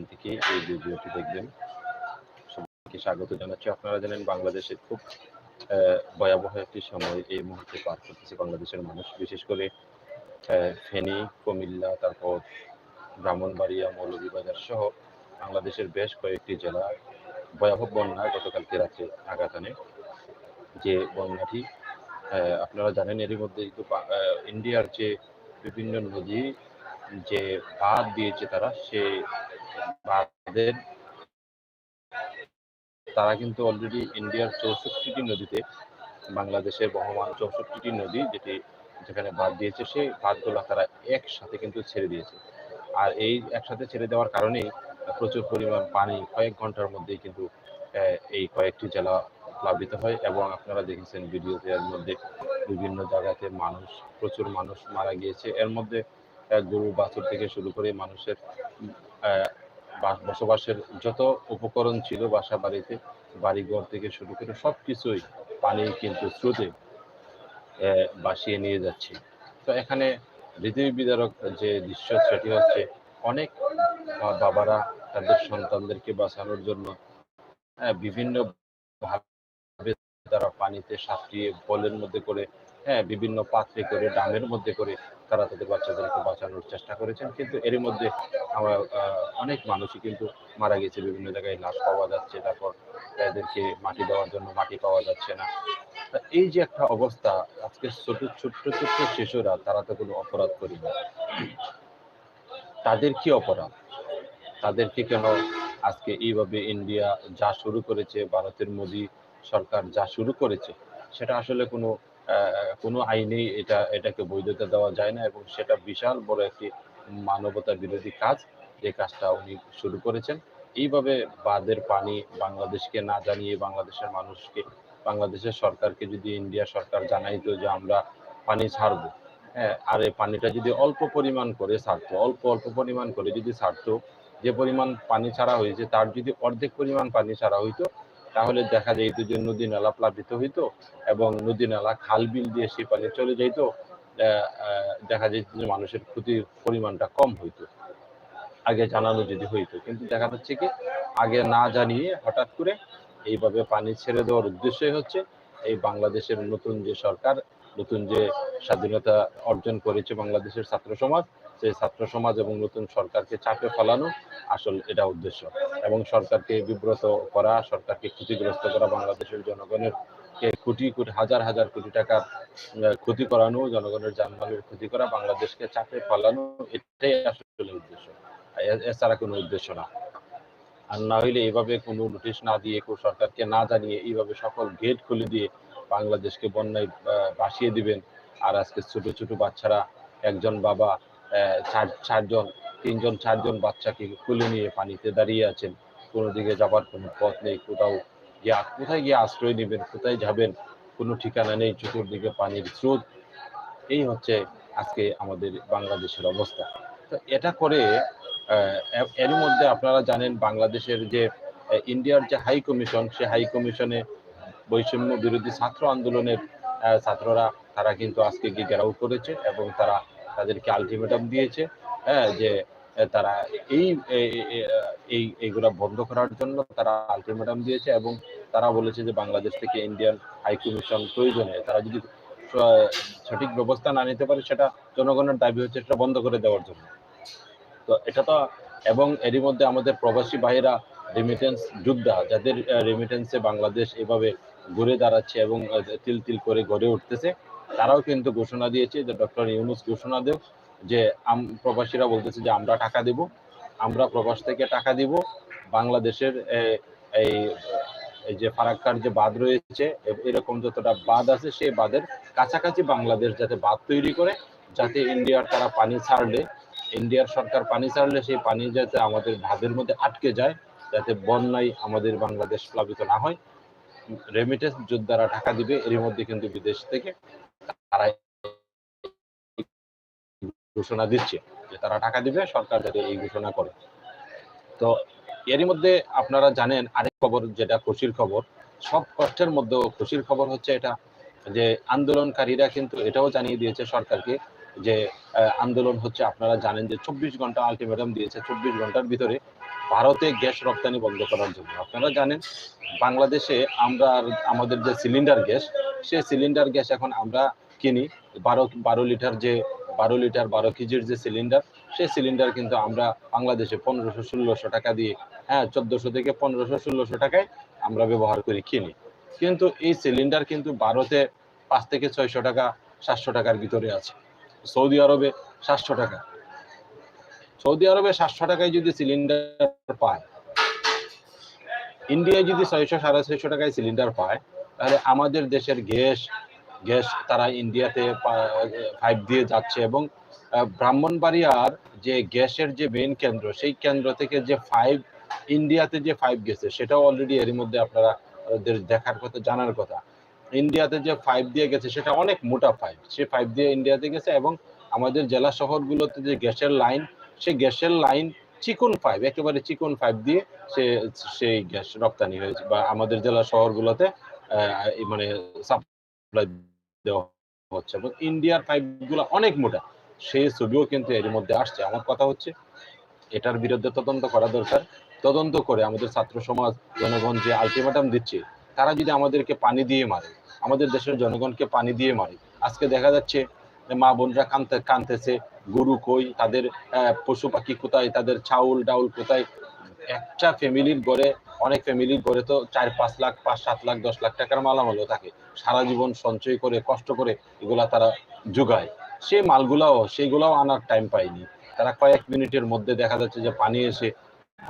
যেখান থেকে এই ভিডিওটি দেখবেন। সবাইকে স্বাগত জানাচ্ছি। আপনারা জানেন বাংলাদেশে খুব ভয়াবহ একটি সময় এই মুহূর্তে পার করতেছে বাংলাদেশের মানুষ। বিশেষ করে ফেনী, কুমিল্লা, তারপর ব্রাহ্মণবাড়িয়া, মৌলভীবাজার সহ বাংলাদেশের বেশ কয়েকটি জেলা ভয়াবহ বন্যা গতকালকে রাতে আঘাত আনে। যে বন্যাটি আপনারা জানেন এরই মধ্যে ইন্ডিয়ার যে বিভিন্ন নদী যে বাঁধ দিয়েছে তারা, সে বাঁধের তারা কিন্তু অলরেডি ইন্ডিয়ার চৌষট্টিটি নদীতে বাংলাদেশের বহমান চৌষট্টিটি নদী যেটি যেখানে বাদ দিয়েছে, সেই বাঁধগুলো তারা একসাথে কিন্তু ছেড়ে দিয়েছে। আর এই একসাথে ছেড়ে দেওয়ার কারণেই প্রচুর পরিমাণ পানি কয়েক ঘণ্টার মধ্যেই কিন্তু এই কয়েকটি জেলা প্লাবিত হয় এবং আপনারা দেখেছেন ভিডিওতে এর মধ্যে বিভিন্ন জায়গাতে মানুষ, প্রচুর মানুষ মারা গিয়েছে। এর মধ্যে গরু বাছুর থেকে শুরু করে মানুষের বসবাসের যত উপকরণ ছিল বাসা বাড়িতে বাড়িঘর থেকে শুরু করে সব কিছুই পানি কিন্তু স্রোতে ভাসিয়ে নিয়ে যাচ্ছে। তো এখানে হৃদয় বিদারক যে দৃশ্য, সেটি হচ্ছে অনেক বাবারা তাদের সন্তানদেরকে বাঁচানোর জন্য বিভিন্ন ভাবে তারা পানিতে সাঁতরিয়ে বলের মধ্যে করে হ্যাঁ বিভিন্ন পাত্রে করে ডামের মধ্যে করে তারা তাদের বাচ্চাদেরকে বাঁচানোর চেষ্টা করেছেন। কিন্তু এর মধ্যে আমার অনেক মানুষই কিন্তু মারা গেছে। বিভিন্ন জায়গায় লাশ পাওয়া যাচ্ছে, তারপর তাদেরকে মাটি দেওয়ার জন্য মাটি পাওয়া যাচ্ছে না। এই যে একটা অবস্থা, আজকে ছোট, ছোট্ট ছোট্ট শিশুরা, তারা তো কোনো অপরাধ করি না। তাদের কি অপরাধ? তাদেরকে কেন আজকে এইভাবে ইন্ডিয়া যা শুরু করেছে, ভারতের মোদী সরকার যা শুরু করেছে, সেটা আসলে কোনো কোনো আইনেই এটা, এটাকে বৈধতা দেওয়া যায় না এবং সেটা বিশাল বড় একটি মানবতা বিরোধী কাজ যে কাজটা উনি শুরু করেছেন। এইভাবে বাঁধের পানি বাংলাদেশকে না জানিয়ে বাংলাদেশের মানুষকে, বাংলাদেশের সরকারকে যদি ইন্ডিয়া সরকার জানাইতো যে আমরা পানি ছাড়বো হ্যাঁ আর এই পানিটা যদি অল্প পরিমাণ করে ছাড়তো, অল্প অল্প পরিমাণ করে যদি ছাড়তো, যে পরিমাণ পানি ছাড়া হয়েছে, তার যদি অর্ধেক পরিমাণ পানি ছাড়া হইতো তাহলে দেখা যেত যে নদী নালা প্লাবিত হইতো এবং নদী নালা খাল বিল দিয়ে সেই পানি চলে আহ, দেখা যেত যে মানুষের ক্ষতির পরিমাণটা কম হইতো। আগে জানানো যদি হইতো কিন্তু দেখা যাচ্ছে কি আগে না জানিয়ে হঠাৎ করে এইভাবে পানি ছেড়ে দেওয়ার উদ্দেশ্যই হচ্ছে এই বাংলাদেশের নতুন যে সরকার নতুন যে স্বাধীনতা অর্জন করেছে বাংলাদেশের ছাত্র সমাজ সেই ছাত্র সমাজ এবং নতুন সরকারকে চাপে ফেলানো আসল এটা উদ্দেশ্য। এবং সরকারকে বিব্রত করা, সরকারকে ক্ষতিগ্রস্ত করা বাংলাদেশের জনগণের কোটি কোটি, হাজার হাজার কোটি টাকার ক্ষতি করানো, জনগণের জানমালের ক্ষতি করা, বাংলাদেশকে চাপে ফেলানো, এটাই আসলে উদ্দেশ্য। এছাড়া কোনো উদ্দেশ্য না। আর না হইলে এইভাবে কোনো নোটিশ না দিয়ে, কেউ সরকারকে না জানিয়ে এইভাবে সকল গেট খুলে দিয়ে বাংলাদেশকে বন্যায় ভাসিয়ে দিবেন। আর আজকে ছোট ছোট বাচ্চারা, একজন বাবা চারজন তিনজন চারজন বাচ্চাকে খুলে নিয়ে পানিতে দাঁড়িয়ে আছেন। কোনো দিকে যাবার কোনো পথ নেই কোথাও গিয়ে কোথায় গিয়ে আশ্রয় নেবেন কোথায় যাবেন কোনো ঠিকানা নেই চতুর্দিকে পানির স্রোত। এই হচ্ছে আজকে আমাদের বাংলাদেশের অবস্থা। তো এটা করে আহ, এ- এরই মধ্যে আপনারা জানেন বাংলাদেশের যে ইন্ডিয়ার যে হাই কমিশন সে হাই কমিশনে বৈষম্য বিরোধী ছাত্র আন্দোলনের ছাত্ররা তারা কিন্তু আজকে গিয়ে ঘেরাও করেছে এবং তারা তাদেরকে আলটিমেটাম দিয়েছে হ্যাঁ যে তারা এই এই, এইগুলা বন্ধ করার জন্য তারা আলটিমেটাম দিয়েছে এবং তারা বলেছে যে বাংলাদেশ থেকে ইন্ডিয়ান হাই কমিশন প্রয়োজনে তারা যদি সঠিক ব্যবস্থা না নিতে পারে, সেটা জনগণের দাবি হচ্ছে সেটা বন্ধ করে দেওয়ার জন্য। তো এটা তো, এবং এরই মধ্যে আমাদের প্রবাসী ভাইরা রেমিটেন্স যোদ্ধা, যাদের রেমিটেন্সে বাংলাদেশ এভাবে ঘুরে দাঁড়াচ্ছে এবং তিল তিল করে গড়ে উঠতেছে। তারাও কিন্তু ঘোষণা দিয়েছে যে ডক্টর ইউনুস ঘোষণা দেব যে প্রবাসীরা বলতেছে যে আমরা টাকা দেব, আমরা প্রবাস থেকে টাকা দিব। বাংলাদেশের এই এই যে ফারাক্কার যে বাঁধ রয়েছে এরকম যতটা বাঁধ আছে, সেই বাঁধের কাছাকাছি বাংলাদেশ যাতে বাঁধ তৈরি করে, যাতে ইন্ডিয়ার তারা পানি ছাড়লে, ইন্ডিয়ার সরকার পানি ছাড়লে, সেই পানি যাতে আমাদের ভাদের মধ্যে আটকে যায়, যাতে বন্যায় আমাদের বাংলাদেশ প্লাবিত না হয়। রেমিটেন্স যোদ্ধারা টাকা দিবে এর মধ্যে কিন্তু বিদেশ থেকে তারা ঘোষণা দিচ্ছে যে তারা টাকা দিবে, সরকার যাতে এই ঘোষণা করে। তো এরই মধ্যে আপনারা জানেন, আরেক খবর যেটা খুশির খবর, সব কষ্টের মধ্যেও খুশির খবর হচ্ছে এটা যে আন্দোলনকারীরা কিন্তু এটাও জানিয়ে দিয়েছে সরকারকে যে আন্দোলন হচ্ছে, আপনারা জানেন যে চব্বিশ ঘণ্টা আলটিমেটাম দিয়েছে, চব্বিশ ঘণ্টার ভিতরে ভারতে গ্যাস রপ্তানি বন্ধ করার জন্য। আপনারা জানেন, বাংলাদেশে আমরা আমাদের যে সিলিন্ডার গ্যাস সে সিলিন্ডার গ্যাস এখন আমরা কিনি। বারো বারো লিটার যে, বারো লিটার, বারো কেজির যে সিলিন্ডার সেই সিলিন্ডার কিন্তু আমরা বাংলাদেশে পনেরোশো, ষোলোশো টাকা দিয়ে হ্যাঁ চোদ্দোশো থেকে পনেরোশো, ষোলোশো টাকায় আমরা ব্যবহার করি, কিনি। কিন্তু এই সিলিন্ডার কিন্তু ভারতে পাঁচ থেকে ছয়শো টাকা, সাতশো টাকার ভিতরে আছে। সৌদি আরবে সাতশো টাকা। সৌদি আরবে সাতশো টাকায় যদি সিলিন্ডার পায় ইন্ডিয়ায় যদি ছয়শো, সাড়ে ছয়শো টাকায় সিলিন্ডার পায়, তাহলে আমাদের দেশের গ্যাস গ্যাস তারা ইন্ডিয়াতে পাইপ দিয়ে যাচ্ছে এবং ব্রাহ্মণবাড়িয়ার যে গ্যাসের যে মেন কেন্দ্র, সেই কেন্দ্র থেকে যে ফাইভ ইন্ডিয়াতে যে ফাইভ গেছে, সেটাও অলরেডি এর মধ্যে আপনারা দেখার কথা, জানার কথা। ইন্ডিয়াতে যে ফাইভ দিয়ে গেছে, সেটা অনেক মোটা ফাইভ সে ফাইভ দিয়ে ইন্ডিয়াতে গেছে এবং আমাদের জেলা শহরগুলোতে যে গ্যাসের লাইন সেই গ্যাসের লাইন চিকন পাইপ একেবারে চিকন পাইপ দিয়ে সে, সেই গ্যাস রপ্তানি হয়েছে বা আমাদের জেলা শহরগুলোতে মানে সাপ্লাই দেওয়া হচ্ছে। এবং ইন্ডিয়ার পাইপগুলো অনেক মোটা। সেই ছবিও কিন্তু এর মধ্যে আসছে। আমার কথা হচ্ছে, এটার বিরুদ্ধে তদন্ত করা দরকার। তদন্ত করে আমাদের ছাত্র সমাজ, জনগণ যে আলটিমেটাম দিচ্ছে, তারা যদি আমাদেরকে পানি দিয়ে মারে, আমাদের দেশের জনগণকে পানি দিয়ে মারে, আজকে দেখা যাচ্ছে মা বোনরা কানতে, কানতেছে গরু কই, তাদের পশু পাখি কোথায়, তাদের চাউল, ডাউল কোথায়? একটা ফ্যামিলির গড়ে, অনেক ফ্যামিলির গড়ে তো চার, পাঁচ লাখ, পাঁচ, সাত লাখ, দশ লাখ টাকার মালামালও থাকে। সারা জীবন সঞ্চয় করে, কষ্ট করে এগুলা তারা যোগায় সে মালগুলাও, সেইগুলাও আনার টাইম পায়নি। তারা কয়েক মিনিটের মধ্যে দেখা যাচ্ছে যে পানি এসে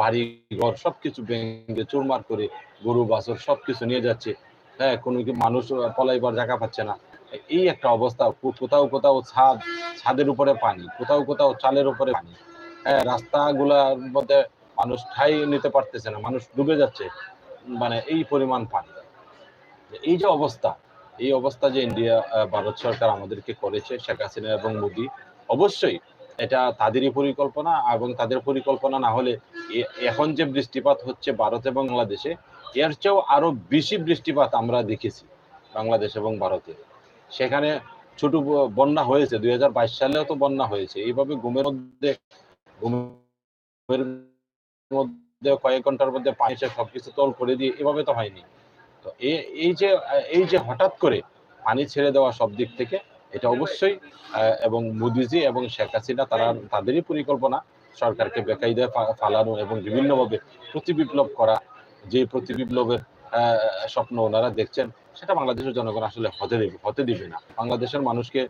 বাড়ি ঘর সবকিছু ভেঙে চুরমার করে গরু, বাছর সবকিছু নিয়ে যাচ্ছে। হ্যাঁ কোনো কি মানুষ পলাইবার জায়গা পাচ্ছে না। এই একটা অবস্থা কোথাও কোথাও ছাদ, ছাদের উপরে পানি, কোথাও কোথাও চালের উপরে পানি। হ্যাঁ রাস্তাগুলার মধ্যে মানুষ ঠাই নিতে পারতেছে না, মানুষ ডুবে যাচ্ছে মানে এই পরিমাণ পানি। এই যে অবস্থা, এই অবস্থা যে ইন্ডিয়া ভারত সরকার আমাদেরকে করেছে, শেখ হাসিনা এবং মোদী, অবশ্যই এটা তাদেরই পরিকল্পনা এবং তাদের পরিকল্পনা না হলে এখন যে বৃষ্টিপাত হচ্ছে ভারত এবং বাংলাদেশে, এর চেয়েও আরও বেশি বৃষ্টিপাত আমরা দেখেছি, বাংলাদেশ এবং ভারতে। সেখানে ছোট বন্যা হয়েছে, দুই হাজার বাইশ সালেও তো বন্যা হয়েছে। এইভাবে ঘুমের মধ্যে ঘুমের মধ্যে কয়েক ঘণ্টার মধ্যে পানি এসে সবকিছু তল করে দিয়ে এভাবে তো হয়নি। তো এই যে এই যে হঠাৎ করে পানি ছেড়ে দেওয়া সব দিক থেকে, এটা অবশ্যই এবং মোদিজি এবং শেখ হাসিনা তারা, তাদেরই পরিকল্পনা, সরকারকে বেকায়দায় ফা- ফালানো এবং বিভিন্নভাবে প্রতি বিপ্লব করা, যে প্রতি বিপ্লবের স্বপ্ন ওনারা দেখছেন সেটা বাংলাদেশের জনগণ আসলে হতে দেবে, হতে দিবে না। বাংলাদেশের মানুষকে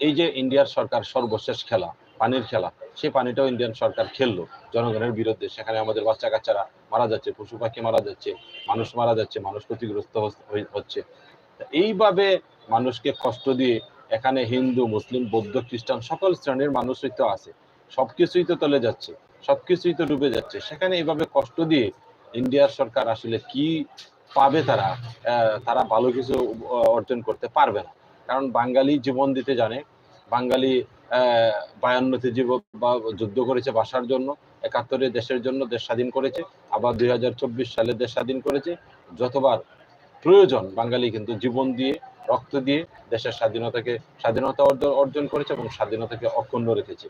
এই যে ইন্ডিয়ার সরকার সর্বশেষ খেলা, পানির খেলা, সেই পানিটাও ইন্ডিয়ান সরকার খেললো। জনগণের বিরুদ্ধে সেখানে আমাদের বাচ্চা কাচ্চারা মারা যাচ্ছে পশু পাখি মারা যাচ্ছে, মানুষ মারা যাচ্ছে, মানুষ ক্ষতিগ্রস্ত হচ্ছে। এইভাবে মানুষকে কষ্ট দিয়ে এখানে হিন্দু, মুসলিম, বৌদ্ধ, খ্রিস্টান সকল শ্রেণির মানুষই তো আছে। সবকিছুই তো তলে যাচ্ছে, সবকিছুই তো ডুবে যাচ্ছে। সেখানে এইভাবে কষ্ট দিয়ে ইন্ডিয়ার সরকার আসলে কি পাবে তারা তারা ভালো কিছু অর্জন করতে পারবে না। কারণ বাঙালি জীবন দিতে জানে, বাঙালি বায়ান্নতে জীব, বা যুদ্ধ করেছে বাসার জন্য, একাত্তরে দেশের জন্য দেশ স্বাধীন করেছে, আবার দুই হাজার চব্বিশ সালে দেশ স্বাধীন করেছে। যতবার প্রয়োজন, বাঙালি কিন্তু জীবন দিয়ে, রক্ত দিয়ে দেশের স্বাধীনতাকে, স্বাধীনতা অর্জন অর্জন করেছে এবং স্বাধীনতাকে অক্ষুণ্ণ রেখেছে।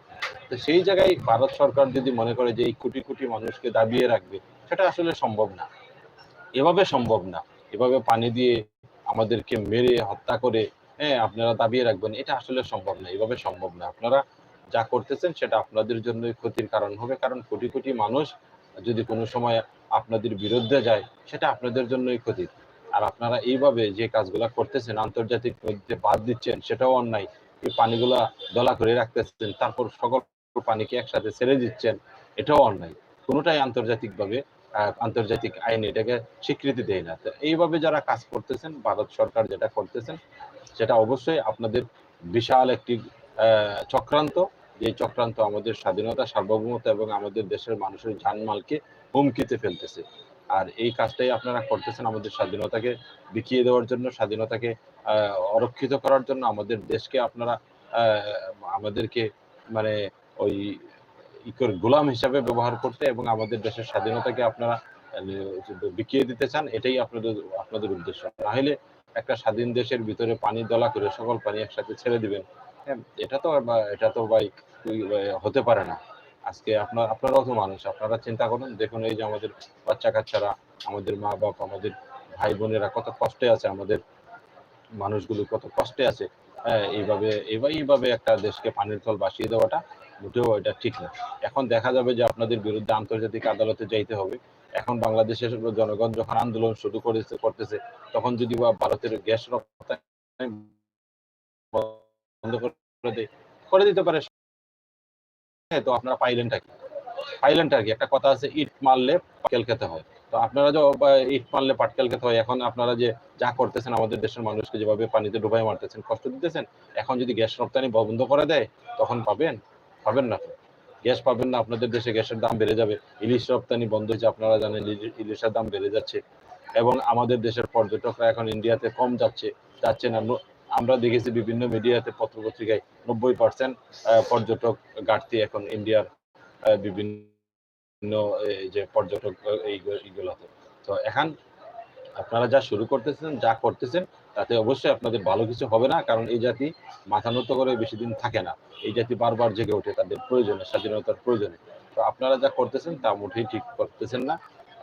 তো সেই জায়গায় ভারত সরকার যদি মনে করে যে এই কোটি কোটি মানুষকে দাবিয়ে রাখবে, সেটা আসলে সম্ভব না। এভাবে সম্ভব না। এভাবে পানি দিয়ে আমাদেরকে মেরে, হত্যা করে হ্যাঁ আপনারা দাবিয়ে রাখবেন, এটা আসলে সম্ভব না, এভাবে সম্ভব না। আপনারা যা করতেছেন সেটা আপনাদের জন্য ক্ষতির কারণ হবে, কারণ কোটি কোটি মানুষ যদি কোনো সময় আপনাদের বিরুদ্ধে যায়, সেটা আপনাদের জন্যই ক্ষতি। আর আপনারা এইভাবে যে কাজগুলা করতেছেন, আন্তর্জাতিক নদীতে বাদ দিচ্ছেন, সেটাও অন্যায়। এই পানিগুলা দলা করে রাখতেছেন, তারপর সকল পানিকে একসাথে ছেড়ে দিচ্ছেন, এটাও অন্যায়। কোনোটাই আন্তর্জাতিকভাবে আন্তর্জাতিক আইন এটাকে স্বীকৃতি দেয় না। তো এইভাবে যারা কাজ করতেছেন, ভারত সরকার যেটা করতেছেন, সেটা অবশ্যই আপনাদের বিশাল একটি চক্রান্ত। যে চক্রান্ত আমাদের স্বাধীনতা, সার্বভৌমত্ব এবং আমাদের দেশের মানুষের জানমালকে হুমকিতে ফেলতেছে। আর এই কাজটাই আপনারা করতেছেন আমাদের স্বাধীনতাকে বিকিয়ে দেওয়ার জন্য, স্বাধীনতাকে অরক্ষিত করার জন্য। আমাদের দেশকে আপনারা আমাদেরকে মানে ওই গোলাম হিসাবে ব্যবহার করতে এবং আমাদের দেশের স্বাধীনতাকে আপনারা বিকিয়ে দিতে চান এটাই আপনাদের আপনাদের উদ্দেশ্য। নাহলে একটা স্বাধীন দেশের ভিতরে পানি দলা করে সকল পানি একসাথে ছেড়ে দিবেন। হ্যাঁ, এটা তো এটা তো ভাই হতে পারে না। আজকে আপনার আপনারাও তো মানুষ আপনারা চিন্তা করুন দেখুন এই যে আমাদের বাচ্চা কাচ্চারা আমাদের মা বাপ আমাদের ভাই বোনেরা কত কষ্টে আছে আমাদের মানুষগুলো কত কষ্টে আছে। হ্যাঁ এইভাবে এইভাবে এইভাবে একটা দেশকে পানির তল বাসিয়ে দেওয়াটা মোটেও এটা ঠিক না। এখন দেখা যাবে যে আপনাদের বিরুদ্ধে আন্তর্জাতিক আদালতে যাইতে হবে। এখন বাংলাদেশের জনগণ যখন আন্দোলন শুরু করেছে করতেছে তখন যদি বা ভারতের গ্যাস রপ্তানি বন্ধ করে দেয় করে দিতে পারে। হ্যাঁ, তো আপনারা পাইলেনটা কি? পাইলেনটা কি? একটা কথা আছে ইট মারলে পাটকেল খেতে হয়। তো আপনারা যে ইট মারলে পাটকেল খেতে হয় এখন আপনারা যে যা করতেছেন আমাদের দেশের মানুষকে যেভাবে পানিতে ডুবাই মারতেছেন কষ্ট দিতেছেন এখন যদি গ্যাস রপ্তানি বন্ধ করে দেয় তখন পাবেন। পাবেন না। গ্যাস পাবেন না, আপনাদের দেশে গ্যাসের দাম বেড়ে যাবে। ইলিশ রপ্তানি বন্ধ হয়েছে, আপনারা জানেন ইলিশের দাম বেড়ে যাচ্ছে। এবং আমাদের দেশের পর্যটকরা এখন ইন্ডিয়াতে কম যাচ্ছে যাচ্ছে না। আমরা দেখেছি বিভিন্ন মিডিয়াতে পত্রপত্রিকায় নব্বই পার্সেন্ট পর্যটক ঘাটতি এখন ইন্ডিয়ার বিভিন্ন যে পর্যটক এইগুলোতে। তো এখন আপনারা যা শুরু করতেছেন, যা করতেছেন তাতে অবশ্যই আপনাদের ভালো কিছু হবে না, কারণ এই জাতি মাথা নত করে বেশি দিন থাকে না। এই জাতি বারবার জেগে ওঠে তাদের প্রয়োজনে, স্বাধীনতার প্রয়োজনে। তো আপনারা যা করতেছেন তা মোটেই ঠিক করতেছেন না।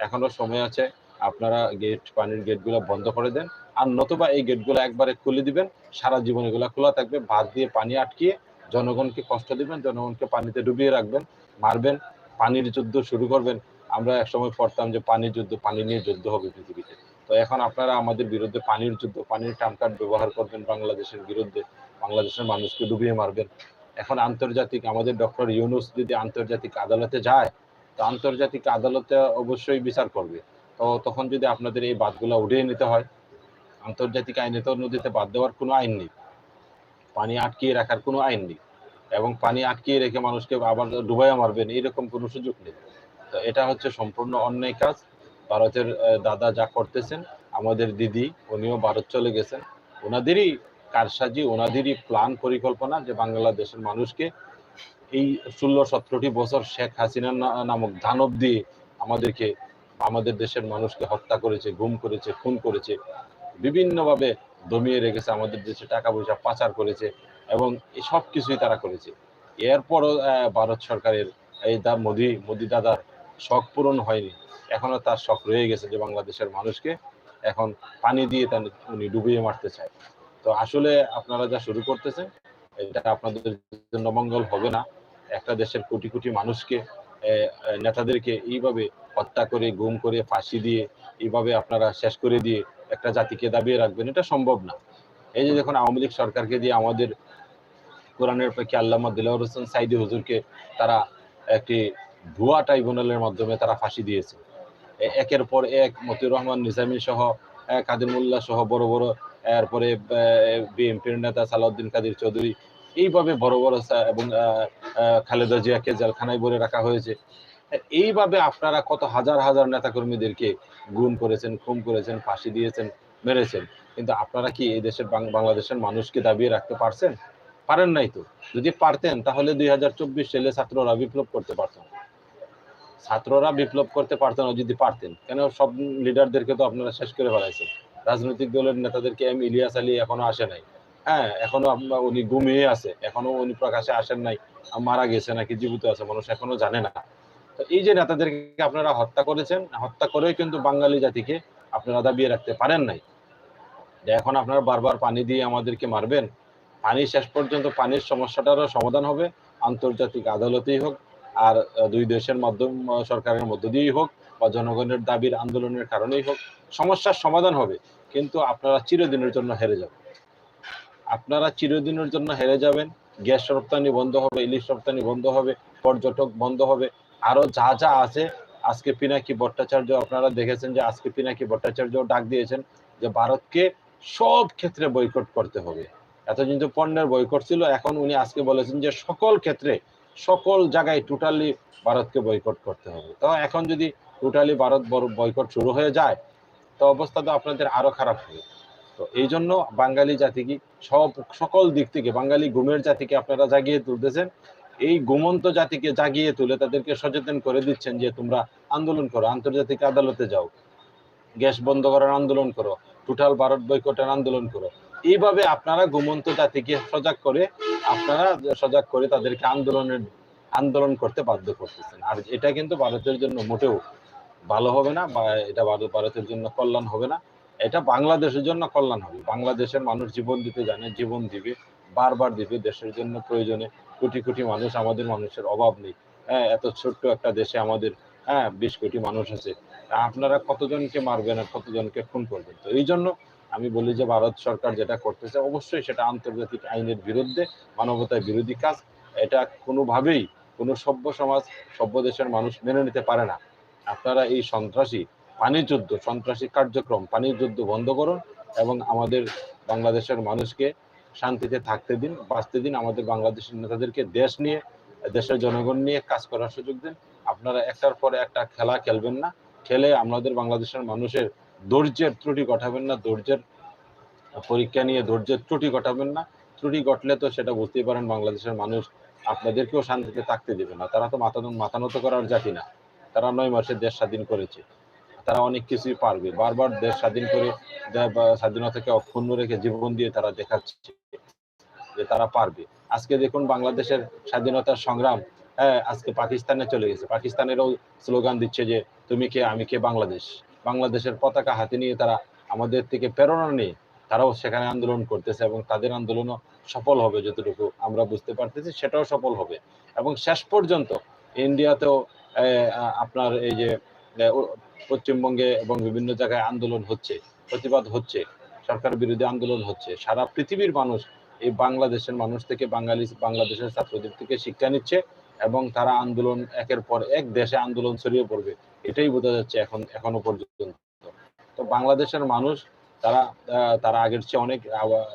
এখনও সময় আছে, আপনারা গেট পানির গেটগুলো বন্ধ করে দেন, আর নতুবা এই গেটগুলো একবারে খুলে দিবেন। সারা জীবন এগুলো খোলা থাকবে, ভাত দিয়ে পানি আটকিয়ে জনগণকে কষ্ট দিবেন, জনগণকে পানিতে ডুবিয়ে রাখবেন, মারবেন, পানির যুদ্ধ শুরু করবেন। আমরা একসময় পড়তাম যে পানির যুদ্ধ, পানি নিয়ে যুদ্ধ হবে পৃথিবীতে। তো এখন আপনারা আমাদের বিরুদ্ধে পানির যুদ্ধ, পানির টামকাট ব্যবহার করবেন বাংলাদেশের বিরুদ্ধে। বাংলাদেশের মানুষকে ডুবিয়ে মারবেন। এখন আন্তর্জাতিক, আমাদের ডক্টর ইউনুস যদি আন্তর্জাতিক আদালতে যায়, তো আন্তর্জাতিক আদালতে অবশ্যই বিচার করবে। তো তখন যদি আপনাদের এই বাদগুলো উঠিয়ে নিতে হয়, আন্তর্জাতিক আইনে তো নদীতে বাদ দেওয়ার কোনো আইন নেই। পানি আটকিয়ে রাখার কোনো আইন নেই। এবং পানি আটকিয়ে রেখে মানুষকে আবার ডুবাইয়া মারবেন, এরকম কোনো সুযোগ নেই। তো এটা হচ্ছে সম্পূর্ণ অন্যায় কাজ। ভারতের দাদা যা করতেছেন, আমাদের দিদি, উনিও ভারত চলে গেছেন। ওনাদেরই কারসাজি, ওনাদেরই প্ল্যান পরিকল্পনা যে বাংলাদেশের মানুষকে এই ষোলো সতেরোটি বছর শেখ হাসিনা নামক দানব দিয়ে আমাদেরকে, আমাদের দেশের মানুষকে হত্যা করেছে, গুম করেছে, খুন করেছে, বিভিন্নভাবে দমিয়ে রেখেছে, আমাদের দেশে টাকা পয়সা পাচার করেছে এবং সব কিছুই তারা করেছে। এরপরও ভারত সরকারের, এই দা, মোদি মোদি দাদার শখ পূরণ হয়নি। এখনও তার শখ রয়ে গেছে যে বাংলাদেশের মানুষকে এখন পানি দিয়ে তার উনি ডুবিয়ে মারতে চায়। তো আসলে আপনারা যা শুরু করতেছেন, এটা আপনাদের জন্য মঙ্গল হবে না। একটা দেশের কোটি কোটি মানুষকে নেতাদেরকে এইভাবে হত্যা করে, গুম করে, ফাঁসি দিয়ে, এইভাবে আপনারা শেষ করে দিয়ে একটা জাতিকে দাবিয়ে রাখবেন, এটা সম্ভব না। এই যে দেখুন, আওয়ামী লীগ সরকারকে দিয়ে আমাদের কোরআনের পক্ষে আল্লামা দিলাউর হোসেন সাইদি হুজুরকে তারা একটি ভুয়া ট্রাইব্যুনালের মাধ্যমে তারা ফাঁসি দিয়েছে। একের পর এক, মতিউর রহমান, নিজামী সহ কাদের মোল্লা সহ, বড় বড়, এরপরে বিএনপির নেতা সালাউদ্দিন কাদের চৌধুরী। এইভাবে বড় বড় এবং খালেদা জিয়াকে জেলখানায় ভরে রাখা হয়েছে। এইভাবে আপনারা কত হাজার হাজার নেতাকর্মীদেরকে গুম করেছেন, খুন করেছেন, ফাঁসি দিয়েছেন, মেরেছেন। কিন্তু আপনারা কি এই দেশের বাংলাদেশের মানুষকে দাবিয়ে রাখতে পারছেন? পারেন নাই তো। যদি পারতেন, তাহলে দুই হাজার চব্বিশ সালে ছাত্ররা বিপ্লব করতে পারতেন ছাত্ররা বিপ্লব করতে পারতেন যদি পারতেন। কেন সব লিডারদেরকে তো আপনারা শেষ করে ফেলাইছেন? রাজনৈতিক দলের নেতাদেরকে এম ইলিয়াস আলী এখনও আসে নাই। হ্যাঁ এখনও উনি ঘুমিয়ে আছে, এখনও উনি প্রকাশে আসেন নাই মারা গেছে নাকি, জীবিত আছে, মানুষ এখনও জানে না। তো এই যে নেতাদেরকে আপনারা হত্যা করেছেন, হত্যা করেও কিন্তু বাঙালি জাতিকে আপনারা দাবিয়ে রাখতে পারেন নাই। যে এখন আপনারা বারবার পানি দিয়ে আমাদেরকে মারবেন পানি শেষ পর্যন্ত পানির সমস্যাটারও সমাধান হবে, আন্তর্জাতিক আদালতেই হোক আর দুই দেশের মাধ্যম সরকারের মধ্য দিয়েই হোক বা জনগণের দাবির আন্দোলনের কারণেই হোক, সমস্যার সমাধান হবে, কিন্তু আপনারা চিরদিনের জন্য হেরে যাবেন। আপনারা চিরদিনের জন্য হেরে যাবেন, গ্যাস রপ্তানি বন্ধ হবে, ইলিশ রপ্তানি বন্ধ হবে, পর্যটক বন্ধ হবে আরও যা যা আছে। আজকে পিনাকি ভট্টাচার্য, আপনারা দেখেছেন যে আজকে পিনাকি ভট্টাচার্য ডাক দিয়েছেন যে ভারতকে সব ক্ষেত্রে বয়কট করতে হবে। এতদিন তো পণ্যের বয়কট ছিল, এখন উনি আজকে বলেছেন যে সকল ক্ষেত্রে সকল জায়গায় টোটালি ভারতকে বয়কট করতে হবে। তো এখন যদি টোটালি ভারত বয়কট শুরু হয়ে যায়, তো অবস্থা তো আপনাদের আরও খারাপ হবে। তো এই জন্য বাঙালি জাতিকে, সব, সকল দিক থেকে, বাঙালি ঘুমের জাতিকে আপনারা জাগিয়ে তুলতেছেন। এই ঘুমন্ত জাতিকে জাগিয়ে তুলে তাদেরকে সচেতন করে দিচ্ছেন যে তোমরা আন্দোলন করো, আন্তর্জাতিক আদালতে যাও। গ্যাস বন্ধ করার আন্দোলন করো টোটাল ভারত বয়কটের আন্দোলন করো। এইভাবে আপনারা ঘুমন্ত জাতিকে সজাগ করে আপনারা সজাগ করে তাদেরকে আন্দোলনের, আন্দোলন করতে বাধ্য করতেছেন। আর এটা কিন্তু ভারতের জন্য মোটেও ভালো হবে না বা এটা ভারত- ভারতের জন্য কল্যাণ হবে না। এটা বাংলাদেশের জন্য কল্যাণ হবে। বাংলাদেশের মানুষ জীবন দিতে জানে, জীবন দিবে, বারবার দিবে দেশের জন্য প্রয়োজনে। কোটি কোটি মানুষ, আমাদের মানুষের অভাব নেই। হ্যাঁ এত ছোট্ট একটা দেশে আমাদের হ্যাঁ বিশ কোটি মানুষ আছে। আপনারা কতজনকে মারবেন আর কতজনকে খুন করবেন? তো এই জন্য আমি বলি যে ভারত সরকার যেটা করতেছে, অবশ্যই সেটা আন্তর্জাতিক আইনের বিরুদ্ধে মানবতার বিরোধী কাজ। এটা কোনোভাবেই কোনো সভ্য সমাজ, সভ্য দেশের মানুষ মেনে নিতে পারে না। আপনারা এই সন্ত্রাসী, পানি যুদ্ধ, সন্ত্রাসী কার্যক্রম পানির যুদ্ধ বন্ধ করুন এবং আমাদের বাংলাদেশের মানুষকে শান্তিতে থাকতে দিন, বাঁচতে দিন, আমাদের বাংলাদেশের নেতাদেরকে দেশ নিয়ে, দেশের জনগণ নিয়ে কাজ করার সুযোগ দিন। আপনারা একটার পরে একটা খেলা খেলবেন না। খেলে আমাদের বাংলাদেশের মানুষের ধৈর্যের ত্রুটি ঘটাবেন না, ধৈর্যের পরীক্ষা নিয়ে ধৈর্যের ত্রুটি ঘটাবেন না। ত্রুটি ঘটলে তো সেটা বুঝতেই পারেন, বাংলাদেশের মানুষ আপনাদেরকেও শান্তিতে থাকতে দেবে না। তারা তো মাথা মাথা নত করার জাতি না। তারা নয় মাসে দেশ স্বাধীন করেছে। তারা অনেক কিছুই পারবে। বারবার দেশ স্বাধীন করে স্বাধীনতাকে অক্ষুণ্ণ রেখে জীবন দিয়ে তারা দেখাচ্ছে যে তারা পারবে। আজকে দেখুন বাংলাদেশের স্বাধীনতার সংগ্রাম হ্যাঁ আজকে পাকিস্তানে চলে গেছে। পাকিস্তানেরও স্লোগান দিচ্ছে যে, তুমি কে, আমি কে, বাংলাদেশ? বাংলাদেশের পতাকা হাতে নিয়ে তারা আমাদের থেকে প্রেরণা নিয়ে তারাও সেখানে আন্দোলন করতেছে এবং তাদের আন্দোলনও সফল হবে যতটুকু আমরা বুঝতে পারতেছি, সেটাও সফল হবে। এবং শেষ পর্যন্ত ইন্ডিয়াতেও আপনার এই যে পশ্চিমবঙ্গে এবং বিভিন্ন জায়গায় আন্দোলন হচ্ছে, প্রতিবাদ হচ্ছে, সরকার বিরোধী আন্দোলন হচ্ছে, সারা পৃথিবীর মানুষ এই বাংলাদেশের মানুষ থেকে বাঙালি, বাংলাদেশের ছাত্রদের থেকে শিক্ষা নিচ্ছে। এবং তারা আন্দোলন একের পর এক দেশে আন্দোলন ছড়িয়ে পড়বে। এটাই বোঝা যাচ্ছে এখন, এখনও পর্যন্ত। তো বাংলাদেশের মানুষ, তারা তারা আগের চেয়ে অনেক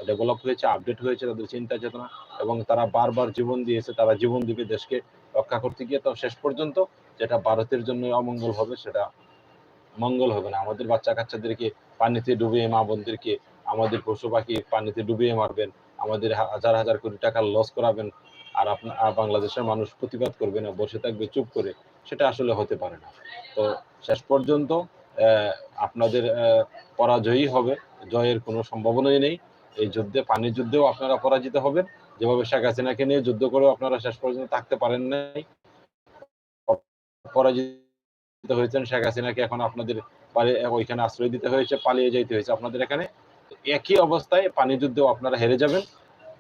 ডেভেলপ হয়েছে আপডেট হয়েছে তাদের চিন্তা চেতনা এবং তারা বারবার জীবন দিয়েছে, তারা জীবন দিবে দেশকে রক্ষা করতে গিয়ে। তো শেষ পর্যন্ত যেটা ভারতের জন্য অমঙ্গল হবে, সেটা মঙ্গল হবে না। আমাদের বাচ্চা কাচ্চাদেরকে পানিতে ডুবিয়ে, মা বোনদেরকে, আমাদের পশু পাখি পানিতে ডুবিয়ে মারবেন, আমাদের হাজার হাজার কোটি টাকা লস করাবেন আর আপনার বাংলাদেশের মানুষ প্রতিবাদ করবে না, বসে থাকবে, চুপ করে, সেটা আসলে হতে পারে না। তো শেষ পর্যন্ত আপনাদের পরাজয়ই হবে, জয়ের কোনো সম্ভাবনাই নেই। এই যুদ্ধে, পানির যুদ্ধেও আপনারা পরাজিত হবেন। যেভাবে শেখ হাসিনাকে নিয়ে যুদ্ধ করেও আপনারা শেষ পর্যন্ত থাকতে পারেন নাই। পরাজিত হয়েছেন শেখ হাসিনাকে, এখন আপনাদের ওইখানে আশ্রয় দিতে হয়েছে, পালিয়ে যাইতে হয়েছে আপনাদের এখানে। একই অবস্থায় পানি যুদ্ধেও আপনারা হেরে যাবেন।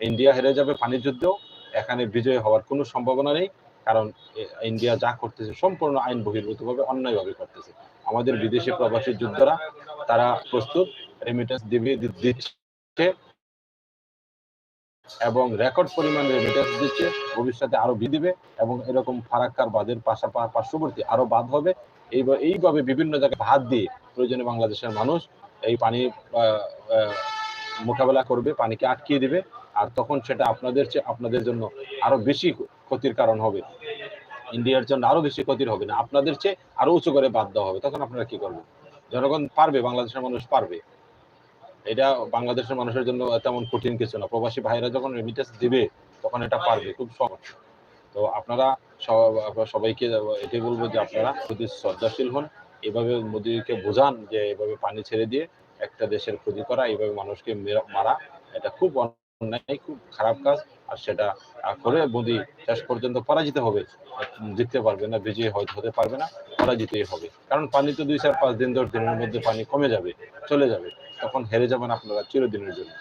ইন্ডিয়া হেরে যাবে পানি যুদ্ধেও। এখানে বিজয় হওয়ার কোনো সম্ভাবনা নেই, কারণ ইন্ডিয়া যা করতেছে সম্পূর্ণ আইন বহির্ভূতভাবে অন্যায়ভাবে করতেছে। আমাদের বিদেশি প্রবাসী যোদ্ধারা, তারা প্রস্তুত রেমিটেন্স দিবে দিচ্ছে, এবং রেকর্ড পরিমাণ রেমিটেন্স দিচ্ছে, ভবিষ্যতে আরও দিবে, এবং এরকম ফারাক্কার বাদের পাশাপাশি পার্শ্ববর্তী আরও বাদ হবে। এইভাবে এইভাবে বিভিন্ন জায়গায় হাত দিয়ে প্রয়োজনে বাংলাদেশের মানুষ এই পানি মোকাবেলা করবে, পানিকে আটকিয়ে দিবে। আর তখন সেটা আপনাদের চেয়ে আপনাদের জন্য আরও বেশি ক্ষতির কারণ হবে। ইন্ডিয়ার জন্য আরও বেশি ক্ষতির হবে না। আপনাদের চেয়ে আরও উঁচু করে বাদ দেওয়া হবে। তখন আপনারা কি করবেন? জনগণ পারবে, বাংলাদেশের মানুষ পারবে। এটা বাংলাদেশের মানুষের জন্য তেমন কঠিন কিছু না। প্রবাসী ভাইরা যখন রেমিটেন্স দিবে, তখন এটা পারবে। খুব সহজ। তো আপনারা সবাইকে এটাই বলব যে আপনারা যদি শ্রদ্ধাশীল হন, এভাবে মোদীকে বোঝান যে এভাবে পানি ছেড়ে দিয়ে একটা দেশের ক্ষতি করা এইভাবে মানুষকে মেরা- মারা, এটা খুব অন্যায় খুব খারাপ কাজ, আর সেটা করে মোদী শেষ পর্যন্ত পরাজিত হবে। জিততে পারবে না, বিজয়ী হয়তো হতে পারবে না, পরাজিতই হবে। কারণ পানি তো দুই চার পাঁচ দিন দশ দিনের মধ্যে পানি কমে যাবে, চলে যাবে। তখন হেরে যাবেন আপনারা চিরদিনের জন্য।